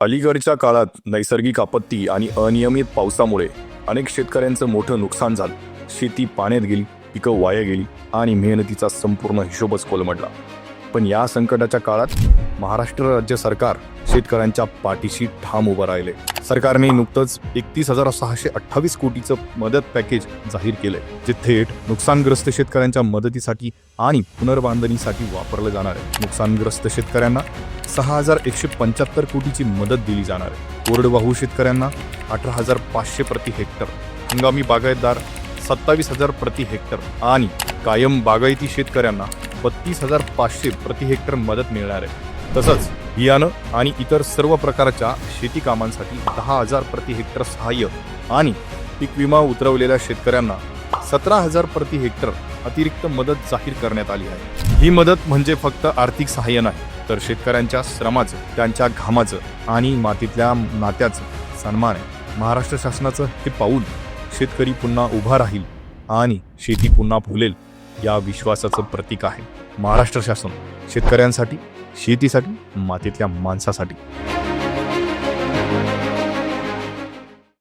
अलीकडच्या काळात नैसर्गिक आपत्ती आणि अनियमित पावसामुळे अनेक शेतकऱ्यांचं मोठं नुकसान झालं. शेती पाण्यात गेली पिकं वाया गेली आणि मेहनतीचा संपूर्ण हिशोबच कोलमडला. पण या संकटाच्या काळात महाराष्ट्र राज्य सरकार शेतकऱ्यांच्या पाठीशी ठाम उभं राहिले. सरकारने नुकतंच एकतीस हजार सहाशे अठ्ठावीस कोटीचं मदत पॅकेज जाहीर केलंय जे थेट नुकसानग्रस्त शेतकऱ्यांच्या मदतीसाठी आणि पुनर्बांधणीसाठी वापरलं जाणार आहे. नुकसानग्रस्त शेतकऱ्यांना सहा हजार एकशे पंच्याहत्तर कोटीची मदत दिली जाणार आहे. कोरडवाहू शेतकऱ्यांना अठरा हजार पाचशे प्रति हेक्टर हंगामी बागायतदार सत्तावीस हजार प्रति हेक्टर आणि कायम बागायती शेतकऱ्यांना बत्तीस हजार पाचशे प्रति हेक्टर मदत मिळणार आहे. तसंच बियाणं आणि इतर सर्व प्रकारच्या शेती कामांसाठी दहा हजार प्रति हेक्टर सहाय्य आणि पीक विमा उतरवलेल्या शेतकऱ्यांना सतरा हजार प्रति हेक्टर अतिरिक्त मदत जाहीर करण्यात आली आहे. ही मदत म्हणजे फक्त आर्थिक सहाय्य नाही तर शेतकऱ्यांच्या श्रमाचं त्यांच्या घामाचं आणि मातीतल्या नात्याचं सन्मान आहे. महाराष्ट्र शासनाचं हे पाऊल शेतकरी पुन्हा उभा राहील आणि शेती पुन्हा फुलेल या विश्वासाचं प्रतीक आहे. महाराष्ट्र शासन शेतकऱ्यांसाठी शेतीसाठी मातीतल्या माणसासाठी.